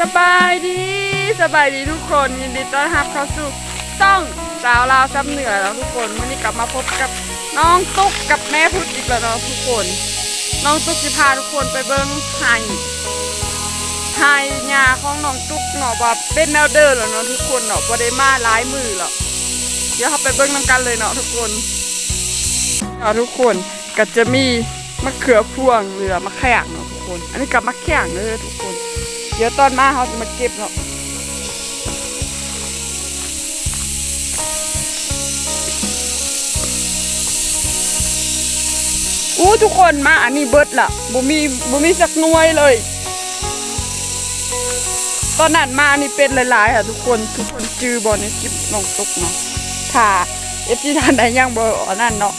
สบายดีสบายดีทุกคนยินดีต้อนรับเข้าสู่ช่องสาวลาวซ้ำเหนือแล้วทุกคนวันนี้กลับมาพบกับน้องตุ๊กกับแม่พุทธอีกแล้วเนาะทุกคน น้องตุ๊กจะพาทุกคนไปเบิ้งไห่ไห่ยาของน้องตุ๊กเนาะว่าเป็นแนวเดินแล้วเนาะทุกคนเนาะบ่ได้มาหลายมือหรอกเดี๋ยวเราไปเบิ้งนำกันเลยเนาะทุกคนเนาะทุกคนก็จะมีมะเขือพวงเหลือมะแขงเนาะทุกคน อันนี้กับมะแขงเลยทุกคน เดี๋ยวตอนมาเขาจะมาเก็บเนาะอู้ทุกคนมาอันนี้เบิดละบ่มีบ่มีสักหน่วยเลย ตอนนั้นมาอันนี้เป็นหลายๆค่ะทุกคนทุกคนจือบอในคลิปน้องตกเนาะถ้าเอฟซีทานใดยังบ่อันนั้นเนาะ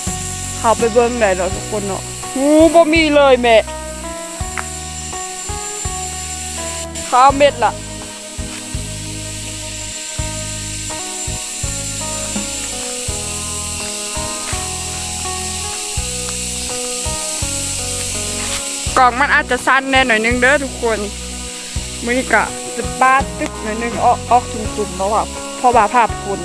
เข้าไปเบิ่งได้เนาะทุกคนเนาะหูบ่มีเลยแม่ ข้าวเม็ดล่ะกล่องมันอาจจะสั้นแน่หน่อยนึงเด้อทุกคนมือนี้กะจะบาดตึกหน่อยนึงออกออกจุ่มๆแล้วอะเพราะว่าผ่าฝน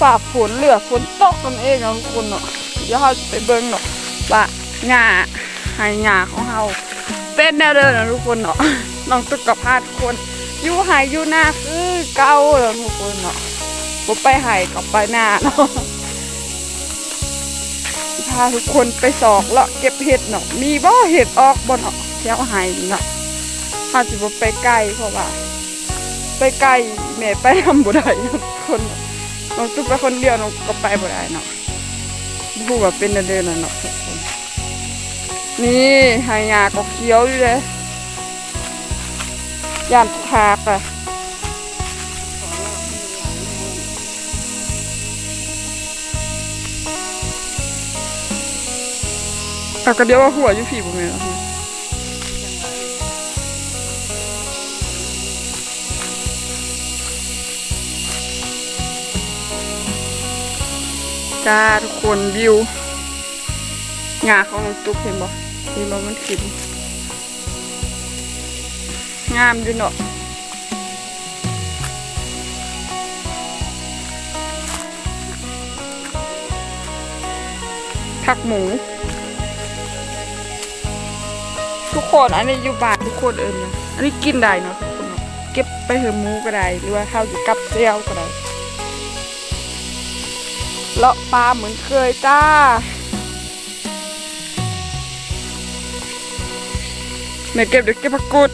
ฝาฝนเหลือฝนตกกันเองนะทุกคนเนาะเดี๋ยวเราไปเบิ่งเนาะว่าหญ้าให้หญ้าของเราเป็นแนวเดินนะทุกคนเนาะ น้องตุกกับพาทุกคนอยู่หายอยู่หน้าคือเก่าแล้วทุกคนเนาะผมไปหายกับไปหน้าเนาะพาทุกคนไปสอกเลาะเก็บเห็ดเนาะมีบ่เห็ดออกบ่เนาะแถวหายเนาะพาสิบ่ไปไกลเพราะว่า ไปไกลแม่ไปทำบ่ได้ทุกคนเนาะน้องตุ๊กไปคนเดียวน้องก็ไปบ่ได้เนาะบูว่าเป็นเดินน่ะเนาะทุกคนนี่หายาก็เคี้ยวอยู่เลย ยานทากอะเอาก็เดียวว่าหัวอยู่ผีบ่แม่นเหรอจ้าทุกคนวิวงาของน้องตุ๊กเห็นบ่เห็นบ่มันขึ้น งามอยู่เนาะผักหมู ทุกคนอันนี้อยู่บ้านทุกคนเอิญนะอันนี้กินได้เนาะทุกคนเก็บไปเถอะหมูก็ได้ หรือว่าข้าวอยู่กับเจียวก็ได้เลาะปลาเหมือนเคยจ้าแม่เก็บเดี๋ยวเก็บผักกูด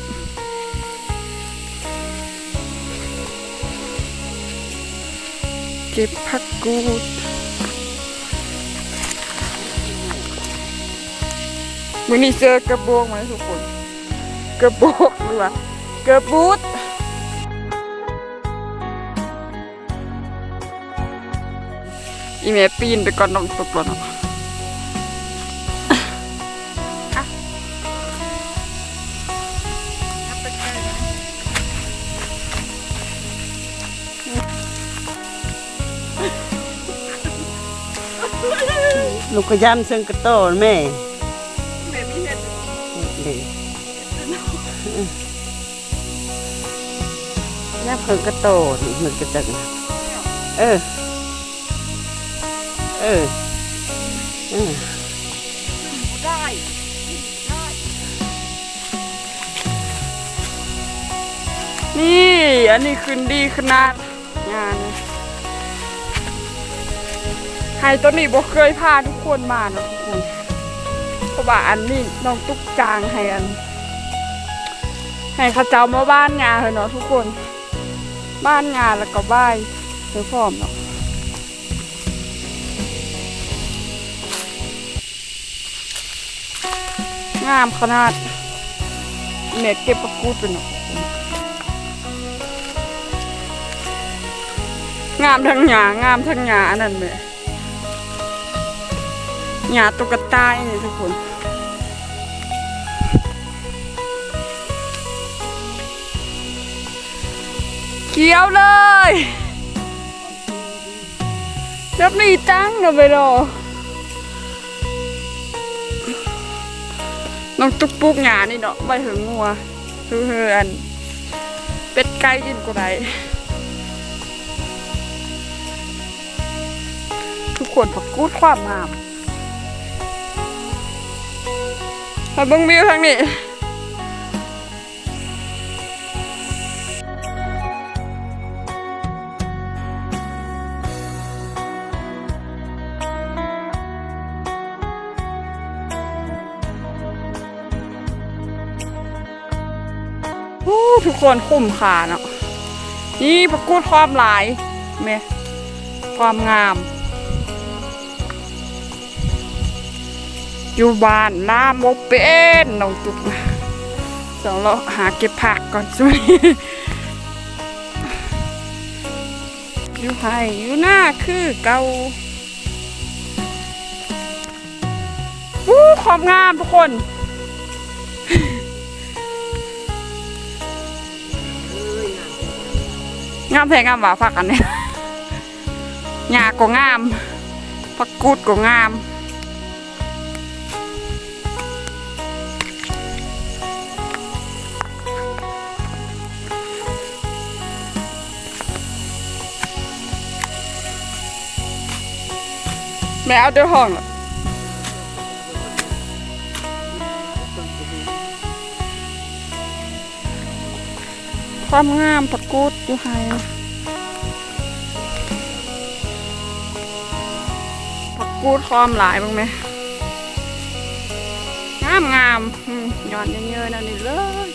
เก็บผักกูดวันนี้เจอกระโบกมาแล้วทุกคน กระโบกหรือว่ากระบูดอีเมปีนไปก่อนน้องตกแล้วเนา ลูกกระยันซึ่งกระโตนแม่แม่มีเห็ดยับเพิ่งกระโตนมันกระจังเออ เออเออได้นี่ อันนี้ขึ้นดีขนาดงาน ไฮตัวนี้บ่เคยพาทุกคนมาเนาะทุกคนเพราะว่าอันนี้น้องตุ๊กจางให้อัน ให้ข้าเจ้ามาบ้านงานเหรอเนาะทุกคน บ้านงานแล้วก็บ้ายเธอพร้อมเนาะงามขนาดเม็ดเก็บประกูดเป็นหนกงามทั้งหยางามทั้งหยาอันนั้นเลย หยาตุ๊กตาอินี้ทุกคนเขียวเลยแบบนี้ตั้งกันไปรอน้องตุ๊กปุ๊กหยานี่เนาะใบเหิงงัวคือเฮือน เป็ดไก่กินก็ได้ทุกคนผักกูดความงาม มาเบิ่งวิวทางนี้โอ้ทุกคนคุ้มค่าเนาะนี่ประกูดความหลายแม่ความงาม อยู่บ้านล่าโมเป็นน้องตุ๊กสองเราหาเก็บผักก่อนช่วยอยู่ไห้อยู่หน้าคือเกาอู้ความงามทุกคนงามแท้งามหว่าฟักอันเนี้ยหญ้าก็งามผักกูดก็งาม แม่เอาเดือห้องความงามผักกูดอยู่ไฮผักกูดความหลายบ้างไหมงามงามอืมย้อนเยอะๆนั่นนี่เลย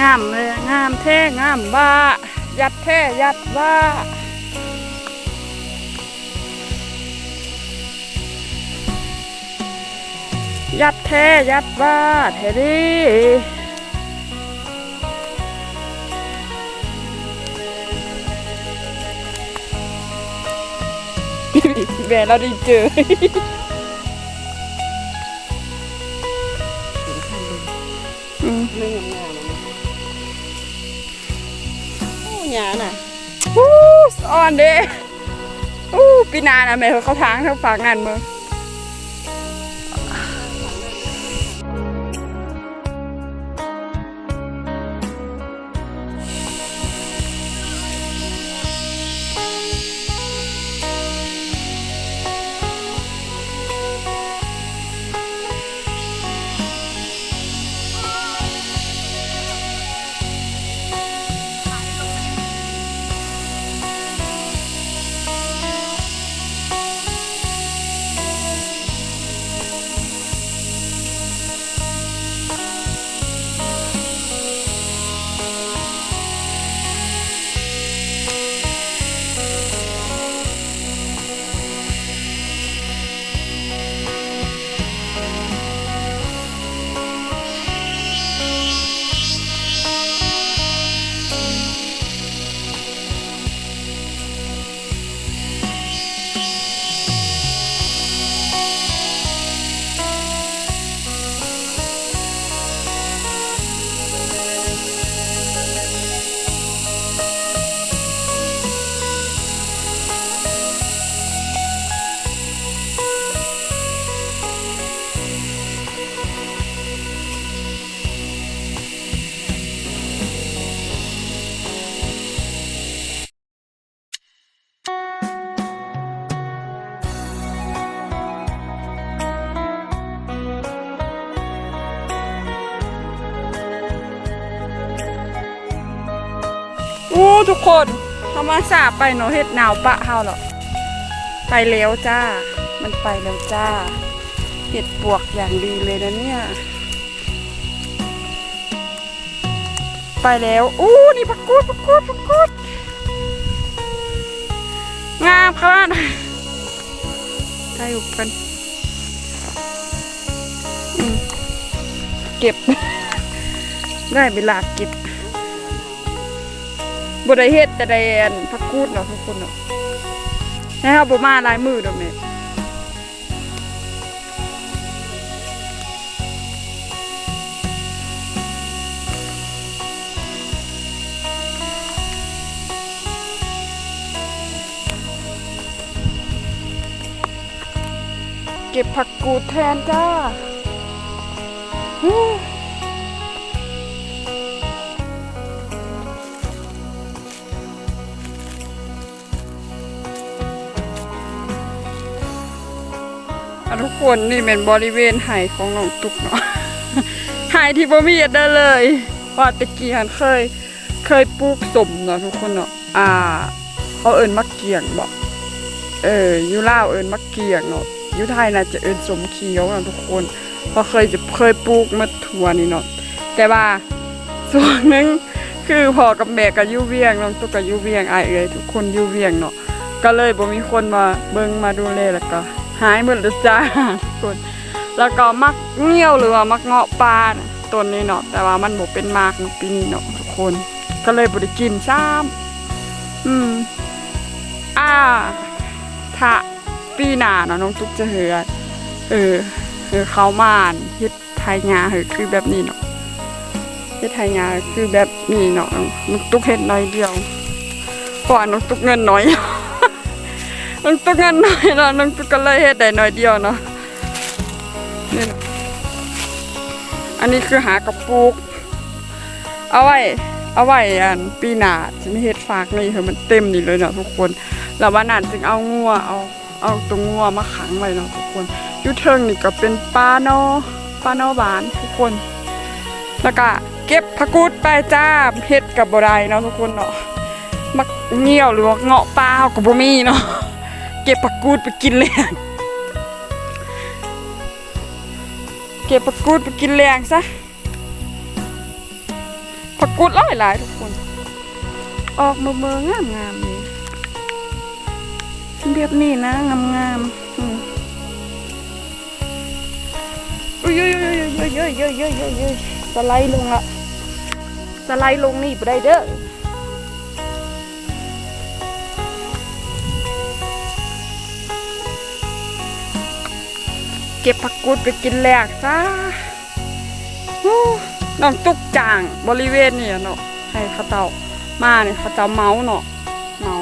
งามเลยงามแท้งามบ้า ยัดแท้ยัดบ้า ยัดแท้ยัดบ้าแท้ดิแม่เราได้เจออืมไม่งามๆนะโอ้ยาน่ะอู้สะออนเด้อู้ปีนานะแม่เขาทางทางฝากนั่นมือ มาสาไปเนาะเฮ็ดหนาวปะเฮาหรอไปแล้วจ้า มันไปแล้วจ้าเห็ดปวกอย่างดีเลยนะเนี่ย ไปแล้ว อู้นี่ผักกูดผักกูดผักกูดงามขนาดได้อุกันเก็บ ได้เวลาเก็บ บได้เฮ็ดแต่ได้อันพักกูดเนาะทุกคนเนาะให้เฮาบ่มาลายมือดอกแม่เก็บผักกูดแทนจ้า คนนี่เป็นบริเวณไห่ของน้องตุกเนาะไห่ที่บ่มีได้เลยว่าตะกี้หันเคย เคยปลูกสมเนาะทุกคนเนาะอ่าเขาเอิ้นมักเกียงบอกเอออยู่ลาเอิ้นมักเกียงเนาะยูไทยน่าจะเอิ้นสมเขียวเนาะทุกคนเพราะเคยจะเคยปลูกมาทั่วนี่เนาะแต่ว่าส่วนหนึงคือพอกับแม่ก็อยู่เวียงน้องตุกก็อยู่เวียงอายเอ้ยทุกคนยูเวียงเนาะก็เลยบ่มีคนมาเบิ่งมาดูแลแล้วก็ หายหมดแล้วจ้าทุกคนแล้วก็มักเงี้ยวหรือว่ามักเงาะปลาต้นนี้เนาะแต่ว่ามันบ่เป็นมากปีนี้เนาะทุกคน ก็เลยบ่ได้กินซ้ำอืมอ่าถ้าปีหน้าเนาะน้องตุ๊กจะเหือเออเออเขามานเฮ็ดไทยงาเหือคือแบบนี้เนาะเฮ็ดไทยงาคือแบบนี้เนาะน้องตุ๊กเฮ็ดน้อยเดียวเพราะว่าน้องตุ๊กเงินน้อย น้องตุ๊กงินน้อยเนาะน้องตุ๊กก็เลยเฮ็ดได้น้อยเดียวเนาะนี่นะอันนี้คือหากระปุก เอาไว้ เอาไว้อันปีหน้าจะไม่เฮ็ดฝากนี่คือมันเต็มนี่เลยเนาะทุกคนแล้ววันนั้นจึงเอางัวเอาเอาตัวงัวมาขังไว้เนาะทุกคนยูเทิงนี่ก็เป็นปลาโนปลาโนหวานทุกคน แล้วก็เก็บผักกูดไปจ้าเฮ็ดกับบไดเนาะทุกคนเนาะมักเงี้ยวหรือว่าเงาะปลาเฮาก็บ่มีเนาะ เก็บปักกูดไปกินแรงเก็บปักกูดไปกินแรงซะปักกูดร้อยหลายทุกคน ออกมาเมืองงามงามนี่เรียบนี่นะงามๆอุ้ยเยอะเยอะเยอะเยอะเยอะเยอะเยอะสไลด์ลงละสไลด์ลงนี่ไปได้เด้อ เก็บผักกูดไปกินแหลกซะน้องตุกจางบริเวณนี่เนาะให้เขาเจ้ามาเนี่ยเขาเจ้าเมาเนาะเมา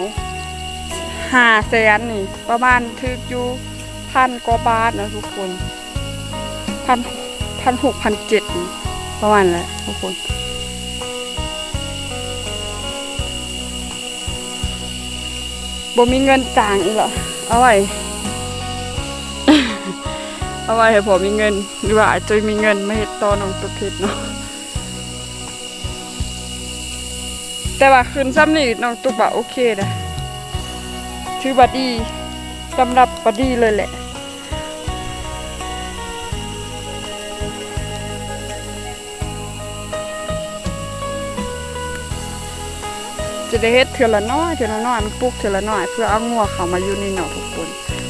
หาแสนนี่ ประมาณทึกอยู่พันกว่าบาทนะทุกคนพันพันหกพันเจ็ดประมาณแหละทุกคนบ่มีเงินจ่างอีกเหรอเอาไว้ เอาไว้ให้ผมมีเงิน หรือว่าอาจจะมีเงินมาเฮ็ดต่อน้องตุกเฮ็ดเนาะแต่ว่าคืนซ้ำนี่น้องตุกว่าโอเคนะถือว่าดีสำหรับว่าดีเลยแหละจะได้เฮ็ดเทือละน้อยเทือละน้อยมันปลูกเทือละน้อยเพื่อเอางัวเขามาอยู่ในเนาะทุกคน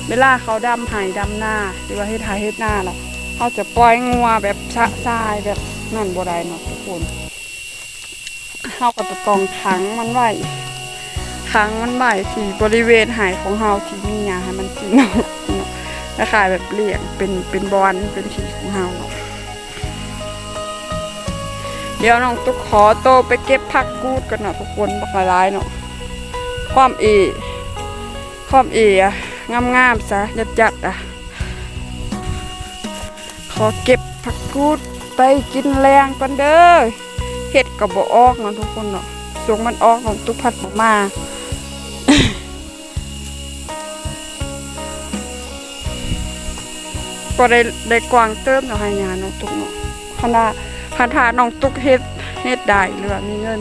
เวลาเขาดำไห้ดำหน้าหรือว่าเฮ็ดไห้เฮ็ดหน้าล่ะเขาจะปล่อยงัวแบบชะทรายแบบนั่นบ่ได้เนาะทุกคนเขาก็จะต้องขังมันไว้ขังมันไว้ที่บริเวณไห้ของเฮาที่มีหญ้าให้มันกินเนาะคล้ายแบบเลี้ยงเป็นเป็นบอนเป็นที่ของเฮาเนาะเดี๋ยวน้องตุ๊กขอโตไปเก็บผักกูดกันเนาะทุกคนบักละลายเนาะความเอความเอะ งามๆซะยัดยัดๆอะ ขอเก็บผักกูดไปกินแรงก่อนเด้อเห็ดกับบ่ออกเนาะทุกคนเนาะสวงมันออกของตุกพัดบ่มาก็ได้ได้กวางเติมเนาะให้ยาน้องตุกเนาะคณะคันทาน้องตุกเฮ็ดเฮ็ดได้หรือมีเงิน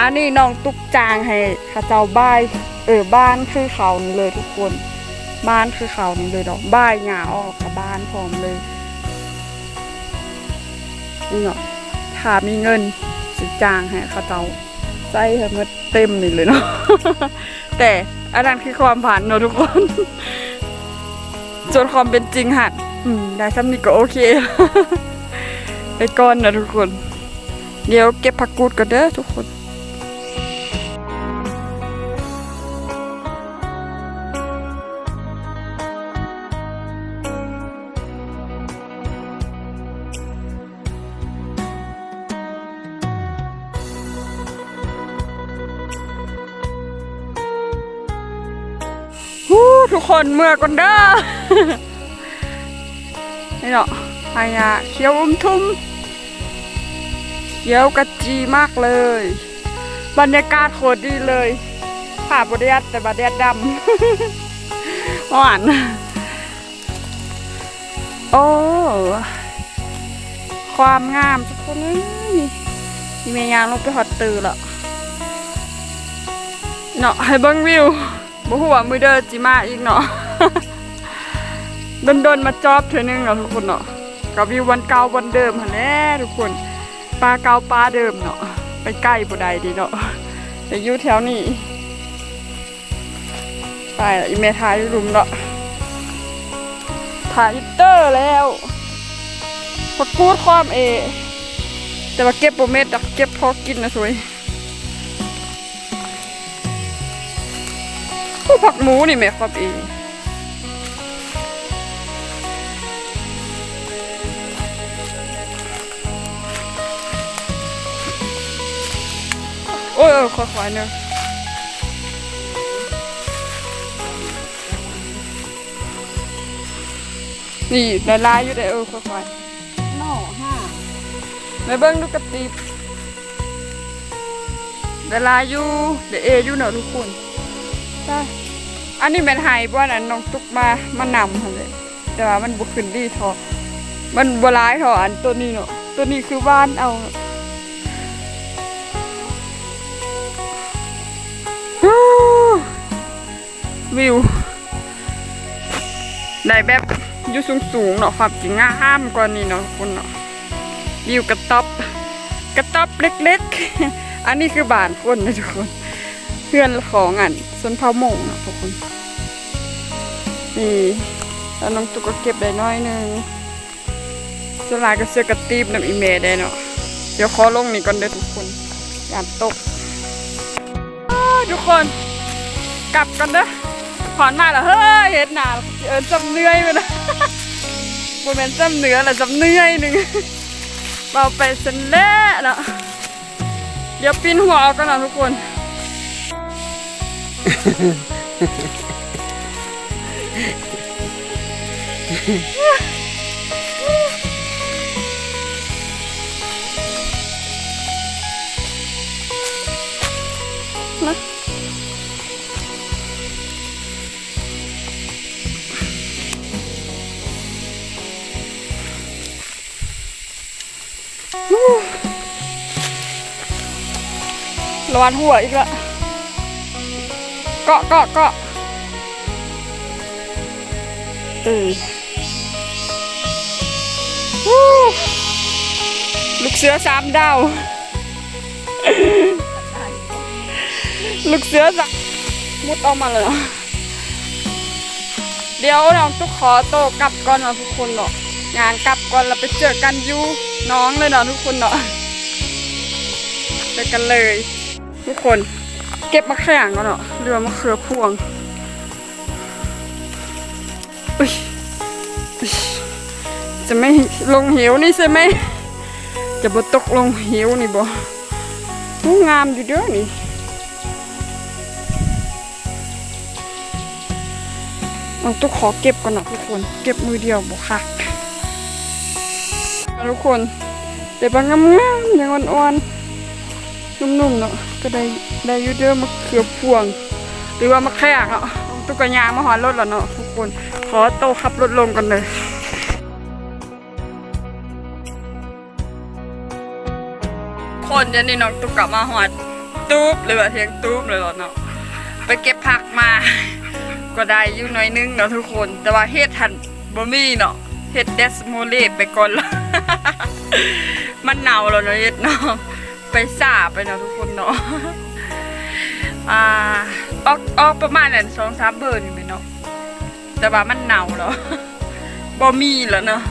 อันนี้น้องตุกจางให้ข้าเจ้าบ้ายเออบ้านคือเขาเลยทุกคน บ้านคือเขานี่เลยดอกบ้ายหงาออกกับบ้านพร้อมเลยนี่เนาะถ้ามีเงินสิจ้างให้เขาเจ้าใส่ให้มันเต็มนี่เลยเนาะแต่อันนั้นคือความผ่านเนาะทุกคนจนความเป็นจริงหัดได้ซ้ำนี่ก็โอเคไปก่อนนะทุกคน เดี๋ยวเก็บผักกูดกันเด้อทุกคน คนเมื่อก่อนเด้อนี่เนาะพายาเขียวอมทุ่มเขียวกระจีมากเลย บรรยากาศโคตรดีเลยผ่าบแดดแต่บาแดดดำหวานโอ้ความงามทุกคนเอ้ยนี่เมยางลงไปฮอตตือล้วเนาะให้เบิ่งวิว บ่ฮู้ว่ามือเด้อจิมาอีกเนาะดนๆมาจอบเทื่อนึงเนาะทุกคนเนาะกับวิววันเก่าวันเดิมหั่นแหละทุกคนปลาเก่าปลาเดิมเนาะไปใกล้บ่ได้ดีเนาะแต่อยู่แถวนี้ไปอีเมทายรุมเนาะถ่ายฮิเตอร์แล้วพักกูดความเอ แต่ว่าเก็บโปรเม็ดดอกเก็บพอกินนะสวย ผู้ผักหมูนี่แม่ความเอโอ้ยโอ้ยค่อยๆเนอะนี่ละลายอยู่ได้เออค่อยหน่อห้าๆแม่เบิ้งดูกระติบละลายอยู่เดี๋ยวเออยู่เนอะทุกคนใช่ อันนี้เป็นไฮบ้านอันน้องตุกมามานำค่ะเลยแต่ว่ามันบุขึ้นดีทอมันบร้ายทออันตัวนี้เนาะตัวนี้คือบ้านเอาวิวได้แบบอยู่สูงๆเนาะความจริงง่ามกว่านี้เนาะทุกคนเนาะวิวกระต๊อบกระต๊อบเล็กๆ อันนี้คือบ้านคนนะทุกคน เพื่อนของอันสนเผาหมงนะทุกคนนี่แล้วน้องตุ๊กก็เก็บได้น้อยนึงสลายก็เสื้อกระตีบน้ำอีเมได้เนาะเดี๋ยวขอลงนี่ก่อนเด้อทุกคนอย่าตกทุกคนกลับกันเด้อผ่อนมาแล้วเฮ้ยเห็นหนาเออจำเหนื่อยไปนะโมเมนจำเหนือแหละจำเหนื่อยหนึ่งเบาไปสันแล้วเนาะเดี๋ยวปีนหัวเอากันนะทุกคน ร้อนหัวอีกแล้ว เกาะเกาะเกาะเออวู้ลูกเสือสามดาว ลูกเสือสามมุดออกมาเลยเหรอเดี๋ยวน้องต้องขอโตวกลับก่อนเนาะทุกคนเนาะงานกลับก่อนเราไปเจอกันอยูน้องเลยเนาะทุกคนเนาะไปกันเลย ทุกคน เก็บมะแขงก่อนเนาะเรือมะเขือพวงอุ๊ยจะไม่ลงเหวนี่ใช่ไหม จะบ่ตกลงเหวนี่บ่งามอยู่เด้อนี่เอาต้องขอเก็บก่อนเนาะทุกคน เก็บมือเดียวบ่คักทุกคนเดี๋ยวบางงามๆอย่างอ่อนๆ นุ่มๆเนาะก็ได้ได้ยูเดอร์มะเขือพวง หรือว่ามะแขกเนาะตุกยางมาหอนรถแล้วเนาะทุกคนขอโตขับรถลงกันเลยคนยวนี้น้องตุกกะมาหอดตูบหรือว่าเทียงตูบเลยเหรอเนาะไปเก็บผักมา ก็ได้อยู่น่อยนึงเนาะทุกคน แต่ว่าเฮ็ดทันบ่มีเนาะเฮ็ดเดสโมเลไปก่อนละมันหนาวแล้วเนาะเฮ็ดเนาะ ไปสาไปเนาะทุกคนเนาะอ่าออกออกประมาณนั้นสองสามเบอร์นี่ไหมเนาะแต่ว่ามันหนาวแล้วบ่มีแล้วเนาะ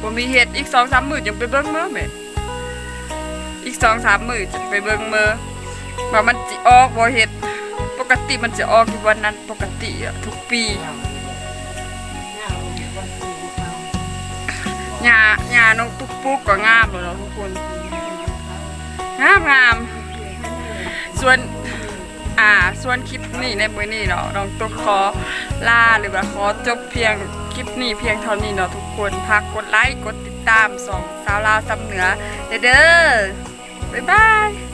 บ่มีเฮ็ดอีกสองสามมื้อจังไปเบิ่งเมื่อแหม่อีกสองสามมื้อจังไปเบิ่งเมื่อว่ามันจิออกบ่เฮ็ดปกติมันจะออกอยู่วันนั้นปกติอะทุกปีหญ้าหญ้าน้องตุ๊กปุ๊กก็งามแล้วเนาะทุกคน งามงามส่วนอ่าส่วนคลิปนี้ในมือนี้เนาะน้องตุ๊กขอลาหรือว่าขอจบเพียงคลิปนี้เพียงเท่านี้เนาะทุกคนพักกดไลค์กดติดตามสองสาวลาวซ้ำเหนือเด้อเด้อบ๊ายบาย